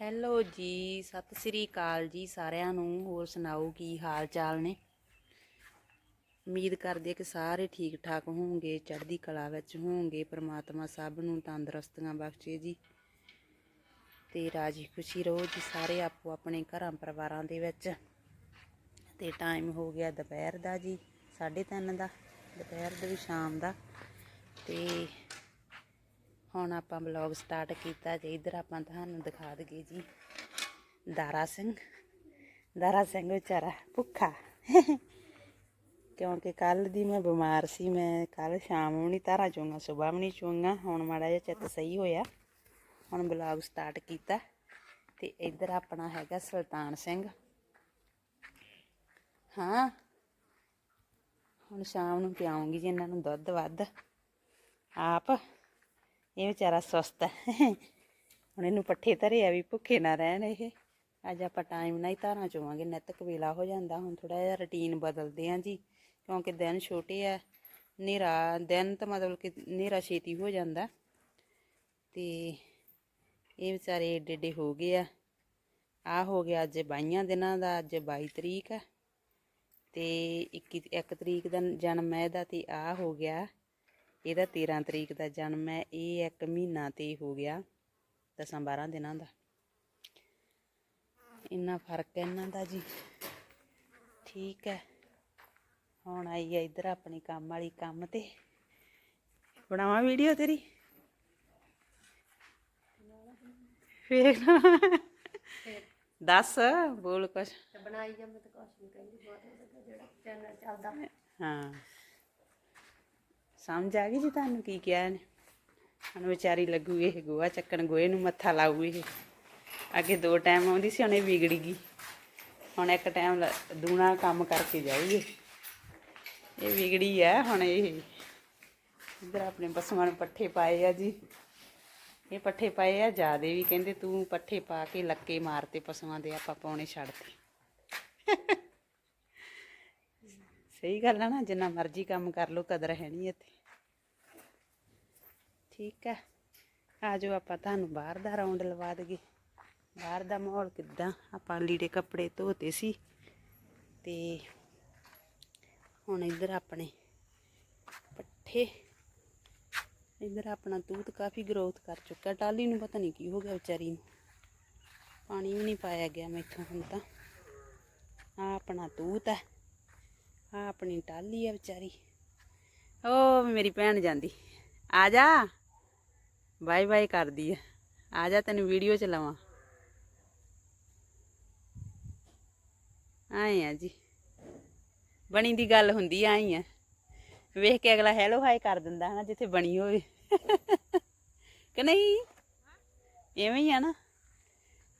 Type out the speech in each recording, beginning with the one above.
Hello ਜੀ, ਸਤਿ ਸ੍ਰੀ ਅਕਾਲ ਜੀ ਸਾਰਿਆਂ ਨੂੰ, ਹੋਰ ਸੁਣਾਓ ਕੀ ਹਾਲ ਚਾਲ ਨੇ? ਉਮੀਦ ਕਰਦੇ ਕਿ ਸਾਰੇ ਠੀਕ ਠਾਕ ਹੋਵੋਗੇ ਚੜ੍ਹਦੀ ਕਲਾ ਵਿੱਚ ਹੋਵੋਗੇ ਪ੍ਰਮਾਤਮਾ ਸਭ ਨੂੰ ਤੰਦਰੁਸਤੀਆਂ ਬਖਸ਼ੇ ਜੀ। ਤੇ ਰਾਜੀ ਖੁਸ਼ੀ ਰਹੋ ਜੀ ਸਾਰੇ ਆਪੋ ਆਪਣੇ ਘਰਾਂ ਪਰਿਵਾਰਾਂ ਦੇ ਵਿੱਚ। ਤੇ ਟਾਈਮ ਹੋ ਗਿਆ ਦੁਪਹਿਰ ਦਾ ਜੀ 3:30 ਦਾ, ਦੁਪਹਿਰ ਦੇ ਸ਼ਾਮ ਦਾ। ਤੇ ਹੁਣ ਆਪਾਂ ਬਲੌਗ ਸਟਾਰਟ ਕੀਤਾ ਤੇ ਇਧਰ ਆਪਾਂ ਤੁਹਾਨੂੰ ਦਿਖਾ ਦਈਏ ਜੀ। ਦਾਰਾ ਸਿੰਘ ਦਾਰਾ ਸਿੰਘ ਵਿਚਾਰਾ ਭੁੱਖਾ। ਕਿਉਂਕਿ ਕੱਲ ਦੀ ਮੈਂ ਬਿਮਾਰ ਸੀ, ਮੈਂ ਕੱਲ ਸ਼ਾਮ ਨੂੰ ਨਹੀਂ ਤਾਰਾ ਚੋਂਗਾ ਸਵੇਰ ਵੀ ਨਹੀਂ ਚੋਂਗਾ ਹੁਣ ਮਾੜਾ ਜਿਹਾ ਚਿੱਤ ਸਹੀ ਹੋਇਆ। ਹੁਣ ਬਲੌਗ ਸਟਾਰਟ ਕੀਤਾ। ਤੇ ਇੱਧਰ ਆਪਣਾ ਹੈਗਾ ਸੁਲਤਾਨ ਸਿੰਘ। ਹਾਂ, ਹੁਣ ਸ਼ਾਮ ਨੂੰ ਪਿਆਉਂਗੀ ਜੀ ਇਹਨਾਂ ਨੂੰ ਦੁੱਧ ਵੱਧ। ਆਪ ਇਹ ਵਿਚਾਰਾ ਸੁਸਤ ਹੈ। ਹੁਣ ਇਹਨੂੰ ਪੱਠੇ ਧਰੇ ਆ ਵੀ ਭੁੱਖੇ ਨਾ ਰਹਿਣ ਇਹ। ਅੱਜ ਆਪਾਂ ਟਾਈਮ ਨਾਲ ਹੀ ਧਾਰਾਂ ਚੋਵਾਂਗੇ, ਨਿੱਤ ਕਵੇਲਾ ਹੋ ਜਾਂਦਾ। ਹੁਣ ਥੋੜਾ ਜਿਹਾ ਰੁਟੀਨ ਬਦਲਦੇ ਆਂ ਜੀ, ਕਿਉਂਕਿ ਦਿਨ ਛੋਟੇ ਆ, ਹਨੇਰਾ, ਦਿਨ ਤਾਂ ਮਤਲਬ ਕਿ ਹਨੇਰਾ ਛੇਤੀ ਹੋ ਜਾਂਦਾ। ਤੇ ਇਹ ਵਿਚਾਰੇ ਏਡੇ ਏਡੇ ਹੋ ਗਏ ਆ। ਆ ਹੋ ਗਿਆ ਅੱਜ 22 ਦਿਨਾਂ ਦਾ, ਅੱਜ 22 ਤਰੀਕ ਆ। ਤੇ 21 1 ਤਰੀਕ ਦਾ ਜਨਮ ਹੈ ਇਹਦਾ ਤੇ ਆ ਹੋ ਗਿਆ। ਇਹਦਾ 13 ਤਰੀਕ ਦਾ ਜਨਮ ਹੈ ਇਹ ਇੱਕ ਮਹੀਨਾ ਤੇ ਹੋ ਗਿਆ 10 12 ਦਿਨਾਂ ਦਾ। ਇੰਨਾ ਫ਼ਰਕ ਹੈ ਇਹਨਾਂ ਦਾ ਜੀ। ਠੀਕ ਹੈ। ਹੁਣ ਆਈ ਹੈ ਇੱਧਰ ਆਪਣੀ ਕੰਮ ਵਾਲੀ ਕੰਮ ਤੇ। ਬਣਾਵਾਂ ਵੀਡੀਓ ਤੇਰੀ? ਫੇਰ ਦੱਸ ਬੋਲ ਕੁਛ। ਬਣਾਈ ਜਾਂ ਮੈਂ ਤਾਂ ਕੁਛ ਨਹੀਂ ਕਹਿੰਦੀ ਬਹੁਤ ਜਿਹੜਾ ਚੈਨਲ ਚੱਲਦਾ। ਹਾਂ। ਸਮਝ ਆ ਗਈ ਜੀ ਤੁਹਾਨੂੰ ਕੀ ਕਿਹਾ ਨੇ ਹੁਣ ਵਿਚਾਰੀ ਲੱਗੂ ਇਹ ਗੋਆ ਚੱਕਣ ਗੋਏ ਨੂੰ ਮੱਥਾ ਲਾਊ ਇਹ। ਅੱਗੇ ਦੋ ਟਾਈਮ ਆਉਂਦੀ ਸੀ, ਹੁਣ ਇਹ ਵਿਗੜ ਗਈ। ਹੁਣ ਇੱਕ ਟਾਈਮ ਦੂਣਾ ਕੰਮ ਕਰਕੇ ਜਾਊਗੀ। ਇਹ ਵਿਗੜੀ ਆ, ਹੁਣ ਇਹ ਇਧਰ ਆਪਣੇ ਪਸ਼ੂਆਂ ਨੂੰ ਪੱਠੇ ਪਾਏ ਆ ਜੀ। ਇਹ ਪੱਠੇ ਪਾਏ ਆ ਜਾਦੇ ਵੀ ਕਹਿੰਦੇ ਤੂੰ ਪੱਠੇ ਪਾ ਕੇ ਲੱਕੇ ਮਾਰਤੇ ਪਸ਼ੂਆਂ ਦੇ, ਆਪਾਂ ਪਾਉਣੇ ਛੱਡਤੇ। ਸਹੀ ਗੱਲ ਆ ਨਾ, ਜਿੰਨਾ ਮਰਜ਼ੀ ਕੰਮ ਕਰ ਲੋ ਕਦਰ ਹੈ ਨਹੀਂ ਇੱਥੇ। ਠੀਕ ਹੈ ਆ। ਜਾਓ ਆਪਾਂ ਤੁਹਾਨੂੰ ਬਾਹਰ ਦਾ ਰਾਉਂਡ ਲਵਾ ਦਈਏ। ਬਾਹਰ ਦਾ ਮਾਹੌਲ ਕਿੱਦਾਂ? ਆਪਾਂ ਲੀੜੇ ਕੱਪੜੇ ਧੋਤੇ ਸੀ। ਤੇ ਹੁਣ ਇੱਧਰ ਆਪਣੇ ਪੱਠੇ, ਇੱਧਰ ਆਪਣਾ ਤੂਤ ਕਾਫੀ ਗਰੋਥ ਕਰ ਚੁੱਕਾ। ਟਾਲੀ ਨੂੰ ਪਤਾ ਨਹੀਂ ਕੀ ਹੋ ਗਿਆ ਵਿਚਾਰੀ ਨੂੰ। ਪਾਣੀ ਵੀ ਨਹੀਂ ਪਾਇਆ ਗਿਆ ਮੈਥੋਂ ਹੁਣ ਤਾਂ। ਆ ਆਪਣਾ ਤੂਤ ਹੈ ਆ ਆਪਣੀ ਟਾਲੀ ਆ ਵਿਚਾਰੀ। ਓ ਮੇਰੀ ਭੈਣ ਜਾਂਦੀ। ਆ ਜਾ। ਬਾਏ ਬਾਏ ਕਰਦੀ ਆ ਆ ਜਾ ਤੈਨੂੰ ਵੀਡੀਓ ਚ ਲਵਾਂ। ਆਏ ਆ ਜੀ। ਬਣੀ ਦੀ ਗੱਲ ਹੁੰਦੀ ਆਈ ਆ। ਵੇਖ ਕੇ ਅਗਲਾ ਹੈਲੋ ਹਾਈ ਕਰ ਦਿੰਦਾ ਹਨਾ, ਜਿੱਥੇ ਬਣੀ ਹੋਵੇ। ਕਿ ਨਹੀਂ? ਐਵੇਂ ਹੀ ਆ ਨਾ।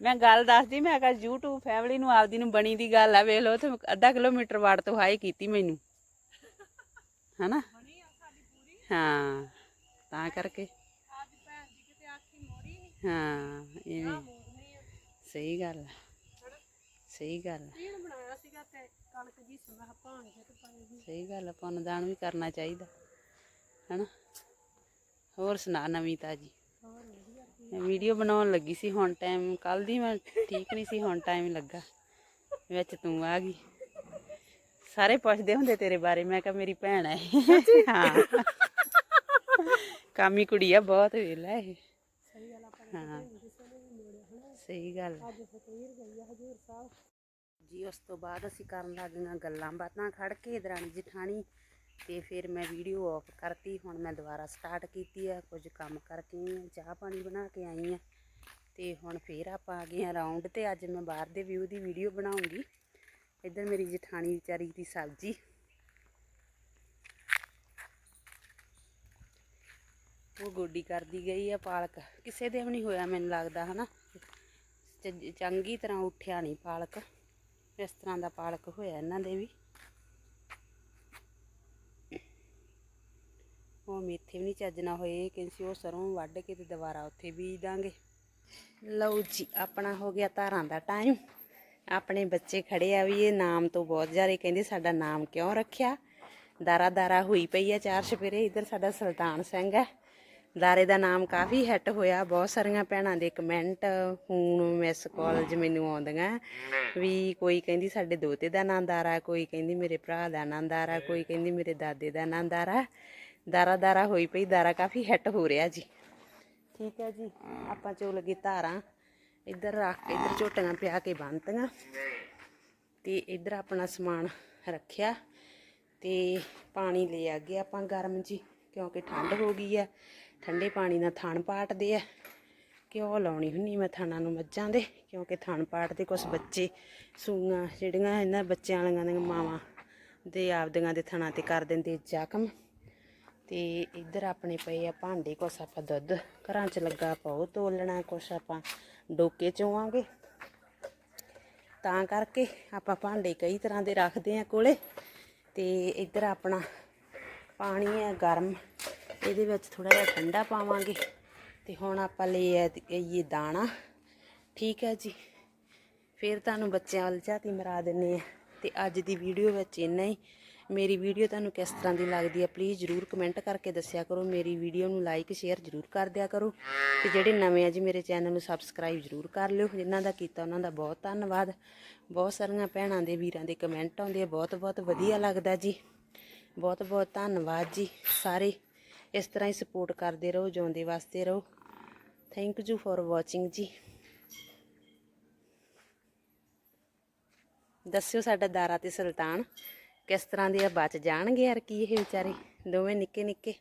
ਮੈਂ ਗੱਲ ਦੱਸਦੀ, ਮੈਂ ਕਿਹਾ YouTube ਫੈਮਿਲੀ ਨੂੰ ਆਪਦੀ ਨੂੰ ਬਣੀ ਦੀ ਗੱਲ ਆ, ਵੇਖ ਲਓ ਤੇ ਅੱਧਾ ਕਿਲੋਮੀਟਰ ਵਾੜ ਤੋਂ ਹਾਈ ਕੀਤੀ ਮੈਨੂੰ। ਹਨਾ? ਹਾਂ, ਤਾਂ ਕਰਕੇ। ਹਾਂ ਐਵੇਂ ਸਹੀ ਗੱਲ ਆ। ਸਹੀ ਗੱਲ ਆ। ਇਹਨ ਬਣਾਇਆ ਸੀਗਾ ਤੇ ਕਣਕ ਜੀ ਸਮਾ ਭਾਣ ਕੇ ਤੇ ਪਾਣੀ ਦੀ। ਸਹੀ ਗੱਲ ਆ ਪੁੰਨਦਾਨ ਵੀ ਕਰਨਾ ਚਾਹੀਦਾ ਹਨਾ? ਹੋਰ ਸੁਣਾ ਨਵੀਂ ਤਾਜੀ? ਹੋਰ ਵਧੀਆ। ਮੈਂ ਵੀਡੀਓ ਬਣਾਉਣ ਲੱਗੀ ਸੀ ਹੁਣ ਟਾਈਮ ਕੱਲ ਦੀ ਮੈਂ ਠੀਕ ਨਹੀਂ ਸੀ ਹੁਣ ਟਾਈਮ ਲੱਗਾ। ਵਿੱਚ ਤੂੰ ਆ ਗਈ। ਸਾਰੇ ਪੁੱਛਦੇ ਹੁੰਦੇ ਤੇਰੇ ਬਾਰੇ ਮੈਂ ਕਿਹਾ ਮੇਰੀ ਭੈਣ ਹੈ ਇਹ। ਹਾਂ। ਕਾਮੀ ਕੁੜੀ ਆ ਬਹੁਤ ਵੇਲਾ ਇਹ। ਸਹੀ ਗੱਲ ਆਪਾਂ ਹਾਂ ਸਹੀ ਗੱਲ ਆ। ਅੱਜ ਫਕੀਰ ਗਈ ਹਜੂਰ ਸਾਹਿਬ ਜੀ, ਉਸ ਤੋਂ ਬਾਅਦ ਅਸੀਂ ਕਰਨ ਲੱਗ ਗਈਆਂ ਗੱਲਾਂ ਬਾਤਾਂ ਖੜ ਕੇ ਦਰਾਣੀ ਜਠਾਣੀ ਤੇ ਫਿਰ ਮੈਂ ਵੀਡੀਓ ਆਫ ਕਰਤੀ, ਹੁਣ ਮੈਂ ਦੁਬਾਰਾ ਸਟਾਰਟ ਕੀਤੀ ਆ, ਕੁਝ ਕੰਮ ਕਰਕੇ ਆਈ ਹਾਂ ਚਾਹ ਪਾਣੀ ਬਣਾ ਕੇ ਆਈ ਆ ਤੇ ਹੁਣ ਫੇਰ ਆਪਾਂ ਆ ਗਏ ਆ ਰਾਉਂਡ ਤੇ ਅੱਜ ਮੈਂ ਬਾਹਰ ਦੇ ਵਿਊ ਦੀ ਵੀਡੀਓ ਬਣਾਉਂਗੀ ਇੱਧਰ ਮੇਰੀ ਜਠਾਣੀ ਵਿਚਾਰੀ ਦੀ ਸਬਜ਼ੀ ਉਹ ਗੋਡੀ ਕਰਦੀ ਗਈ ਆ ਪਾਲਕ। ਕਿਸੇ ਦੇ ਵੀ ਨਹੀਂ ਹੋਇਆ ਮੈਨੂੰ ਲੱਗਦਾ, ਹਨਾ? ਚ- ਚੰਗੀ ਤਰ੍ਹਾਂ ਉੱਠਿਆ ਨਹੀਂ ਪਾਲਕ। ਇਸ ਤਰ੍ਹਾਂ ਦਾ ਪਾਲਕ ਹੋਇਆ ਇਹਨਾਂ ਦੇ ਵੀ। ਉਹ ਮੇਥੇ ਵੀ ਨਹੀਂ ਚੱਜਣਾ ਹੋਏ, ਕਹਿੰਦੇ ਉਹ ਸਰੋਂ ਵੱਢ ਕੇ ਤੇ ਦੁਬਾਰਾ ਉੱਥੇ ਬੀਜ ਦਾਂਗੇ। ਲਓ ਜੀ, ਆਪਣਾ ਹੋ ਗਿਆ ਧਾਰਾਂ ਦਾ ਟਾਈਮ। ਆਪਣੇ ਬੱਚੇ ਖੜੇ ਆ ਵੀ ਇਹ ਨਾਮ ਤੋਂ ਬਹੁਤ ਜ਼ਿਆਦਾ ਕਹਿੰਦੇ ਸਾਡਾ ਨਾਮ ਕਿਉਂ ਰੱਖਿਆ? ਦਾਰਾ ਦਾਰਾ ਹੋਈ ਪਈ ਆ ਚਾਰ ਛਪੇਰੇ ਇੱਧਰ ਸਾਡਾ ਸੁਲਤਾਨ ਸਿੰਘ ਹੈ। ਦਾਰੇ ਦਾ ਨਾਮ ਕਾਫੀ ਹਿੱਟ ਹੋਇਆ। ਬਹੁਤ ਸਾਰੀਆਂ ਭੈਣਾਂ ਦੇ ਕਮੈਂਟ ਫੋਨ ਮਿਸ ਕਾਲਜ ਮੈਨੂੰ ਆਉਂਦੀਆਂ। ਵੀ ਕੋਈ ਕਹਿੰਦੀ ਸਾਡੇ ਦੋਤੇ ਦਾ ਨਾਂ ਦਾਰਾ, ਕੋਈ ਕਹਿੰਦੀ ਮੇਰੇ ਭਰਾ ਦਾ ਨਾਂ ਦਾਰਾ, ਕੋਈ ਕਹਿੰਦੀ ਮੇਰੇ ਦਾਦੇ ਦਾ ਨਾਂ ਦਾਰਾ। ਦਾਰਾ ਦਾਰਾ ਹੋਈ ਪਈ, ਦਾਰਾ ਕਾਫੀ ਹਿੱਟ ਹੋ ਰਿਹਾ ਜੀ। ਠੀਕ ਹੈ ਜੀ, ਆਪਾਂ ਚੋ ਲੱਗੀ ਧਾਰਾਂ। ਇੱਧਰ ਰੱਖ ਕੇ, ਇੱਧਰ ਝੋਟੀਆਂ ਪਿਆ ਕੇ ਬੰਨਤੀਆਂ। ਤੇ ਇੱਧਰ ਆਪਣਾ ਸਮਾਨ ਰੱਖਿਆ। ਤੇ ਪਾਣੀ ਲੈ ਆ ਗਏ ਆਪਾਂ ਗਰਮ ਜੀ, ਕਿਉਂਕਿ ਠੰਡ ਹੋ ਗਈ ਆ ਠੰਡੇ ਪਾਣੀ ਨਾਲ ਥਣ ਪਾਟਦੇ ਆ। ਘਿਓ ਲਾਉਣੀ ਹੁੰਨੀ ਮੈਂ ਥਣਾਂ ਨੂੰ ਮੱਝਾਂ ਦੇ, ਕਿਉਂਕਿ ਥਣ ਪਾਟਦੇ ਕੁਛ ਬੱਚੇ ਸੂਆਂ ਜਿਹੜੀਆਂ ਇਹਨਾਂ ਬੱਚਿਆਂ ਵਾਲੀਆਂ ਦੀਆਂ ਮਾਵਾਂ ਦੇ ਆਪਦੀਆਂ ਦੇ ਥਣਾਂ ਤੇ ਕਰ ਦਿੰਦੇ ਜ਼ਖਮ। ਤੇ ਇੱਧਰ ਆਪਣੇ ਪਏ ਆ ਭਾਂਡੇ, ਕੁਛ ਆਪਾਂ ਦੁੱਧ ਘਰਾਂ 'ਚ ਲੱਗਾ ਆਪਾਂ ਤੋਲਣਾ, ਕੁਛ ਆਪਾਂ ਡੋਕੇ ਚੋਵਾਂਗੇ। ਤਾਂ ਕਰਕੇ ਆਪਾਂ ਭਾਂਡੇ ਕਈ ਤਰ੍ਹਾਂ ਦੇ ਰੱਖਦੇ ਆ ਕੋਲੇ। ਤੇ ਇੱਧਰ ਆਪਣਾ ਪਾਣੀ ਹੈ ਗਰਮ ਇਹਦੇ ਵਿੱਚ ਥੋੜਾ ਜਿਹਾ ਠੰਡਾ ਪਾਵਾਂਗੇ ਤੇ ਹੁਣ ਆਪਾਂ ਲੈ ਆਈਏ ਦਾਣਾ। ਠੀਕ ਹੈ ਜੀ। ਫਿਰ ਤੁਹਾਨੂੰ ਬੱਚਿਆਂ ਵੱਲ ਝਾਤੀ ਮਰਾ ਦਿੰਨੇ ਆ ਤੇ ਅੱਜ ਦੀ ਵੀਡੀਓ ਵਿੱਚ ਇੰਨਾ ਹੀ। ਮੇਰੀ ਵੀਡੀਓ ਤੁਹਾਨੂੰ ਕਿਸ ਤਰ੍ਹਾਂ ਦੀ ਲੱਗਦੀ ਹੈ ਪਲੀਜ਼ ਜਰੂਰ ਕਮੈਂਟ ਕਰਕੇ ਦੱਸਿਆ ਕਰੋ। ਮੇਰੀ ਵੀਡੀਓ ਨੂੰ ਲਾਈਕ ਸ਼ੇਅਰ ਜਰੂਰ ਕਰ ਦਿਆ ਕਰੋ। ਤੇ ਜਿਹੜੇ ਨਵੇਂ ਆ ਜੀ ਮੇਰੇ ਚੈਨਲ ਨੂੰ ਸਬਸਕ੍ਰਾਈਬ ਜਰੂਰ ਕਰ ਲਿਓ। ਜਿਨ੍ਹਾਂ ਦਾ ਕੀਤਾ ਉਹਨਾਂ ਦਾ ਬਹੁਤ ਧੰਨਵਾਦ। ਬਹੁਤ ਸਾਰੀਆਂ ਭੈਣਾਂ ਦੇ, ਵੀਰਾਂ ਦੇ ਕਮੈਂਟ ਆਉਂਦੇ ਆ। ਬਹੁਤ ਬਹੁਤ ਵਧੀਆ ਲੱਗਦਾ ਜੀ। ਬਹੁਤ ਬਹੁਤ ਧੰਨਵਾਦ ਜੀ ਸਾਰੇ। ਇਸ ਤਰ੍ਹਾਂ ਹੀ ਸਪੋਰਟ ਕਰਦੇ ਰਹੋ, ਜਿਉਂਦੇ ਵਾਸਤੇ ਰਹੋ। ਥੈਂਕ ਯੂ ਫॉर ਵਾਚਿੰਗ ਜੀ। ਦੱਸਿਓ ਸਾਡਾ ਦਾਰਾ ਤੇ ਸੁਲਤਾਨ ਕਿਸ ਤਰ੍ਹਾਂ ਦੇ ਆ, ਬਚ ਜਾਣਗੇ ਯਾਰ ਕੀ ਇਹ ਵਿਚਾਰੇ? ਦੋਵੇਂ ਨਿੱਕੇ ਨਿੱਕੇ